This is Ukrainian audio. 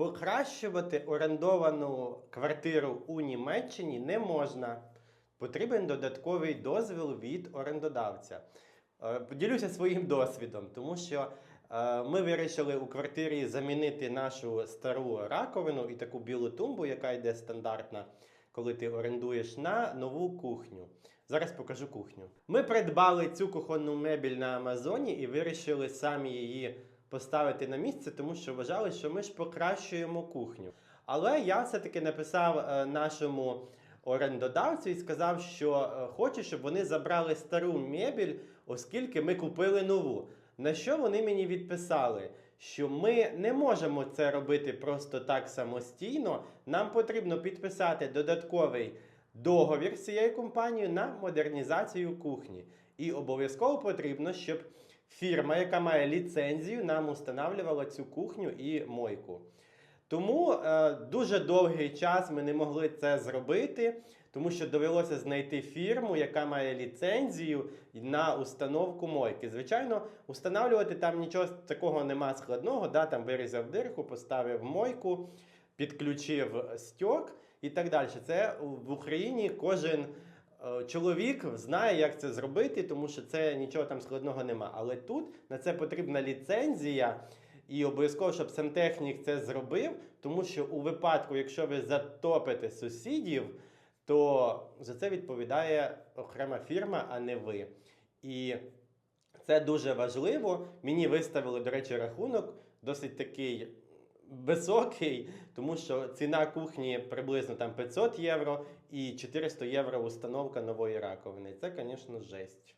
Покращувати орендовану квартиру у Німеччині не можна. Потрібен додатковий дозвіл від орендодавця. Е, Поділюся своїм досвідом, тому що е, ми вирішили у квартирі замінити нашу стару раковину і таку білу тумбу, яка йде стандартна, коли ти орендуєш на нову кухню. Зараз покажу кухню. Ми придбали цю кухонну мебіль на Амазоні і вирішили самі її поставити на місце, тому що вважали, що ми ж покращуємо кухню. Але я все-таки написав е, нашому орендодавцю і сказав, що е, хочу, щоб вони забрали стару мебіль, оскільки ми купили нову. На що вони мені відписали? Що ми не можемо це робити просто так самостійно. Нам потрібно підписати додатковий договір з цією компанією на модернізацію кухні. І обов'язково потрібно, щоб фірма, яка має ліцензію, нам устанавлювала цю кухню і мойку. Тому е, дуже довгий час ми не могли це зробити, тому що довелося знайти фірму, яка має ліцензію на установку мойки. Звичайно, установлювати там нічого такого нема складного. Да, там вирізав дирку, поставив мойку, підключив стьок і так далі. Це в Україні кожен. Е, Чоловік знає, як це зробити, тому що це нічого там складного нема. Але тут на це потрібна ліцензія, і обов'язково, щоб сантехнік це зробив, тому що у випадку, якщо ви затопите сусідів, то за це відповідає окрема фірма, а не ви. І це дуже важливо. Мені виставили, до речі, рахунок досить такий високий, тому що ціна кухні приблизно там 500 євро і 400 євро установка нової раковини. Це, звісно, жесть.